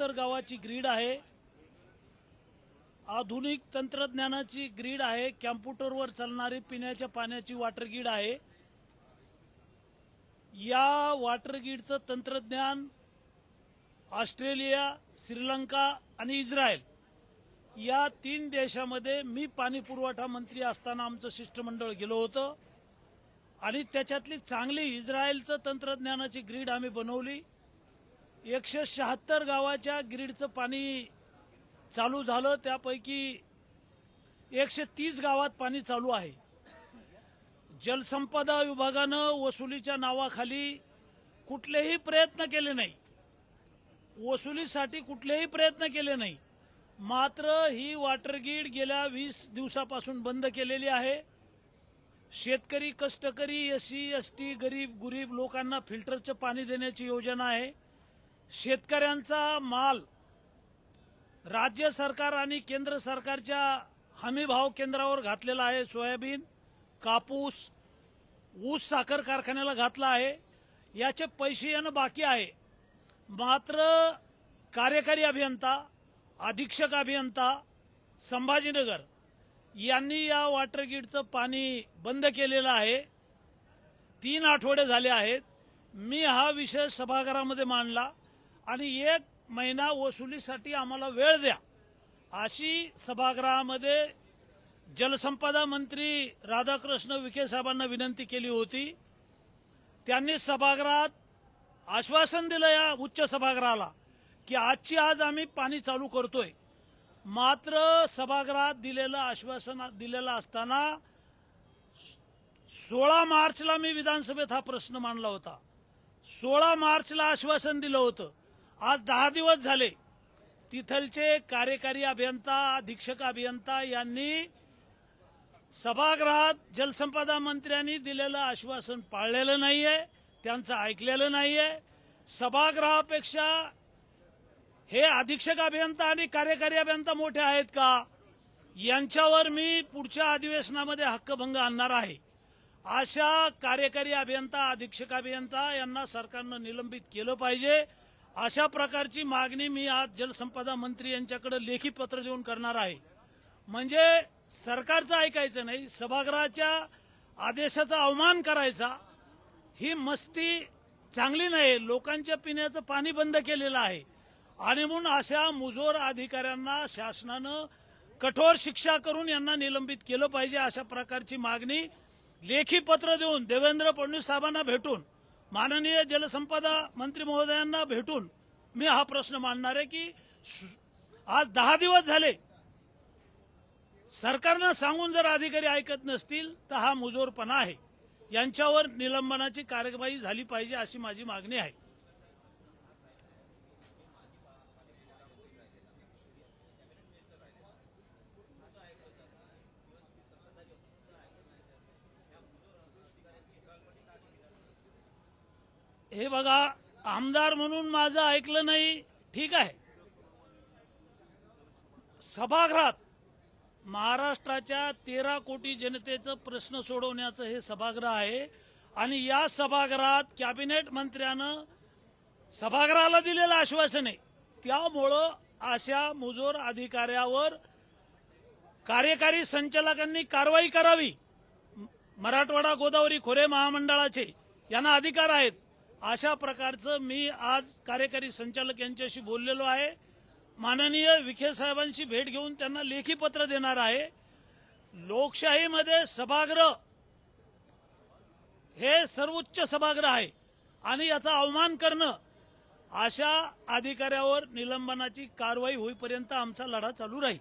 शहात्तर गावाची ग्रीड आहे. आधुनिक तंत्रज्ञानाची ग्रीड आहे. कॅम्प्युटरवर चालणारी पिण्याच्या पाण्याची वॉटर ग्रीड आहे. या वॉटर ग्रीडचं तंत्रज्ञान ऑस्ट्रेलिया श्रीलंका आणि इस्रायल या तीन देशामध्ये मी पाणी पुरवठा मंत्री असताना आमचं शिष्टमंडळ गेलो होतं. आणि त्याच्यातली चांगली इस्रायलचं तंत्रज्ञानाची ग्रीड आम्ही बनवली. एकशे शहात्तर गावाच्या ग्रीडचं पाणी चालू झालं. त्यापैकी एकशे तीस गावात पाणी चालू आहे. जलसंपदा विभागानं वसुलीच्या नावाखाली कुठलेही प्रयत्न केले नाही. वसुलीसाठी कुठलेही प्रयत्न केले नाही. मात्र ही वॉटर ग्रीड गेल्या वीस दिवसापासून बंद केलेली आहे. शेतकरी कष्टकरी एस सी एस टी गरीब गुरीब लोकांना फिल्टरचं पाणी देण्याची योजना आहे. शेतकऱ्यांचा माल राज्य सरकार आणि केंद्र सरकारच्या हमी भाव केंद्रावर घातलेला आहे. सोयाबीन कापूस ऊस साखर कारखान्याला घातला आहे. याचे पैसे येणं बाकी आहे. मात्र कार्यकारी अभियंता अधीक्षक अभियंता संभाजीनगर यांनी या वॉटर ग्रीडचं पाणी बंद केलेलं आहे. तीन आठवडे झाले आहेत. मी हा विषय सभागृहामध्ये मांडला. आणि एक महिना वसुलीसाठी आम्हाला वेळ द्या. अशी सभागृहामध्ये जलसंपदा मंत्री राधाकृष्ण विखे साहेबांना विनंती केली होती. त्यांनी सभागृहात आश्वासन दिलं या उच्च सभागृहाला की आजची आज आम्ही पाणी चालू करतोय. मात्र सभागृहात दिलेलं आश्वासन दिलेलं असताना सोळा मार्चला मी विधानसभेत हा प्रश्न मांडला होता. सोळा मार्चला आश्वासन दिलं होतं. आज दहा दिवस झाले. तिथलचे कार्यकारी अभियंता अधीक्षक अभियंता यांनी सभागृहात जलसंपदा मंत्र्यांनी दिलेलं आश्वासन पाळलेलं नाहीये त्यांचं ऐकलेलं नाहीये. सभागृहापेक्षा हे अधीक्षक अभियंता आणि कार्यकारी अभियंता मोठे आहेत का? यांच्यावर मी पुढच्या अधिवेशनामध्ये हक्कभंग आणणार आहे. अशा कार्यकारी अभियंता अधीक्षक अभियंता यांना सरकारनं निलंबित केलं पाहिजे. अशा प्रकारची मागणी मी आज जलसंपदा मंत्री यांच्याकडे लेखी पत्र देऊन करणार आहे. म्हणजे सरकारचं ऐकायचं नाही सभागृहाच्या आदेशाचा अवमान करायचा ही मस्ती चांगली नाही लोकांच्या पिण्याचं पाणी बंद केलेलं आहे. आणि म्हणून अशा मुजोर अधिकाऱ्यांना शासनानं कठोर शिक्षा करून यांना निलंबित केलं पाहिजे अशा प्रकारची मागणी लेखी पत्र देऊन देवेंद्र फडणवीस साहेबांना भेटून माननीय जलसंपदा मंत्री महोदयांना भेटून मी हा प्रश्न मांडणार आहे की आज दहा दिवस झाले सरकारनं सांगून जर अधिकारी ऐकत नसतील तर हा मुजोरपणा आहे. यांच्यावर निलंबनाची कार्यवाही झाली पाहिजे अशी माझी मागणी आहे. हे बघा आमदार म्हणून माझं ऐकलं नाही ठीक आहे. सभागृहात महाराष्ट्राच्या तेरा कोटी जनतेचं प्रश्न सोडवण्याचं हे सभागृह आहे आणि या सभागृहात कॅबिनेट मंत्र्यानं सभागृहाला दिलेलं आश्वासन आहे. त्यामुळं अशा मुजोर अधिकाऱ्यावर कार्यकारी संचालकांनी कारवाई करावी. मराठवाडा गोदावरी खोरे महामंडळाचे यांना अधिकार आहेत. अशा प्रकारचं मी आज कार्यकारी संचालक यांच्याशी बोललेलो आहे. माननीय विखे साहेबांची भेट घेऊन त्यांना लेखी पत्र देणार आहे. लोकशाहीमध्ये सभागृह हे सर्वोच्च सभागृह आहे आणि याचा अवमान करणं अशा अधिकाऱ्यावर निलंबनाची कारवाई होईपर्यंत आमचा लढा चालू राहील.